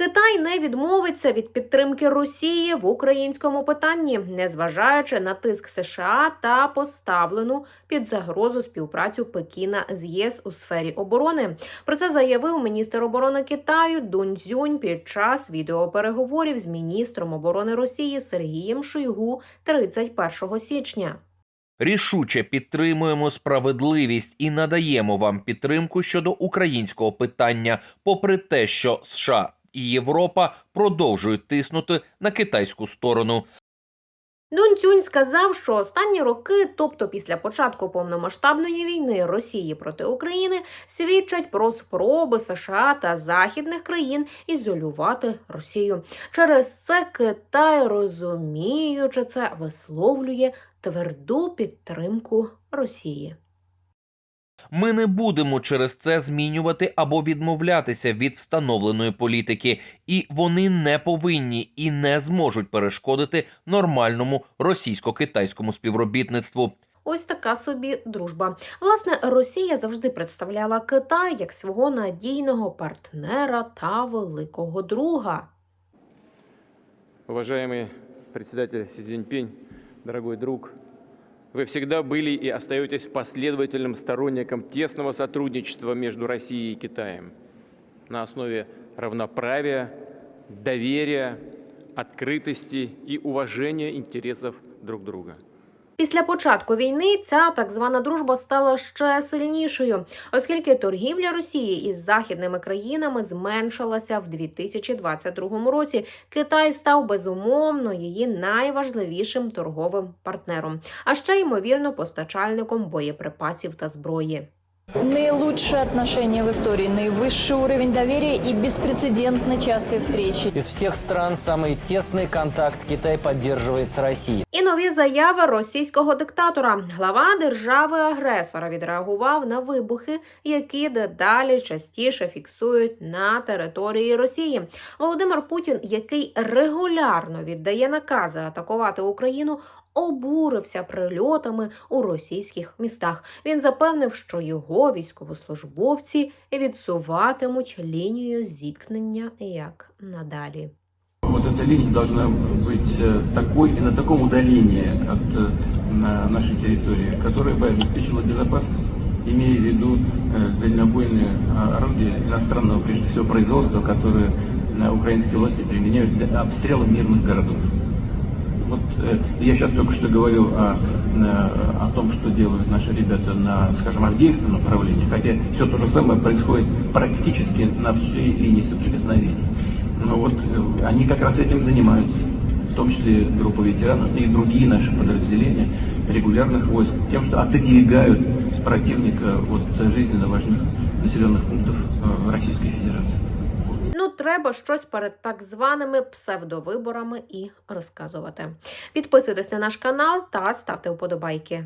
Китай не відмовиться від підтримки Росії в українському питанні, незважаючи на тиск США та поставлену під загрозу співпрацю Пекіна з ЄС у сфері оборони. Про це заявив міністр оборони Китаю Дун Цзюнь під час відеопереговорів з міністром оборони Росії Сергієм Шойгу 31 січня. Рішуче підтримуємо справедливість і надаємо вам підтримку щодо українського питання, попри те, що США і Європа продовжують тиснути на китайську сторону. Дун Цюнь сказав, що останні роки, тобто після початку повномасштабної війни Росії проти України, свідчать про спроби США та західних країн ізолювати Росію. Через це Китай, розуміючи це, висловлює тверду підтримку Росії. Ми не будемо через це змінювати або відмовлятися від встановленої політики, і вони не повинні і не зможуть перешкодити нормальному російсько-китайському співробітництву. Ось така собі дружба. Власне, Росія завжди представляла Китай як свого надійного партнера та великого друга. Уважаемый председатель Си Цзиньпинь, дорогой друг, вы всегда были и остаетесь последовательным сторонником тесного сотрудничества между Россией и Китаем на основе равноправия, доверия, открытости и уважения интересов друг друга. Після початку війни ця так звана дружба стала ще сильнішою, оскільки торгівля Росії із західними країнами зменшилася в 2022 році. Китай став безумовно її найважливішим торговим партнером, а ще ймовірно постачальником боєприпасів та зброї. Наилучшие отношения в истории, наивысший уровень доверия и беспрецедентно частые встречи. Из всех стран самый тесный контакт Китай поддерживает с Россией. І нові заяви російського диктатора. Глава держави-агресора відреагував на вибухи, які дедалі частіше фіксують на території Росії. Володимир Путін, який регулярно віддає накази атакувати Україну, обурився прильотами у російських містах. Він запевнив, що його військовослужбовці відсуватимуть лінію зіткнення як надалі. Вот эта линия должна быть э, такой и на таком удалении от э, на нашей территории, которая бы обеспечила безопасность, имея в виду э, дальнобойные а, орудия иностранного, прежде всего, производства, которые э, украинские власти применяют для обстрела мирных городов. Вот э, я сейчас только что говорил о, э, о том, что делают наши ребята на, скажем, Авдеевском направлении, хотя все то же самое происходит практически на всей линии соприкосновения. Но вот э, они как раз этим занимаются, в том числе группа ветеранов и другие наши подразделения регулярных войск, тем, что отодвигают противника от жизненно важных населенных пунктов э, Российской Федерации. Ну, треба щось перед так званими псевдовиборами і розказувати. Підписуйтесь на наш канал та ставте вподобайки.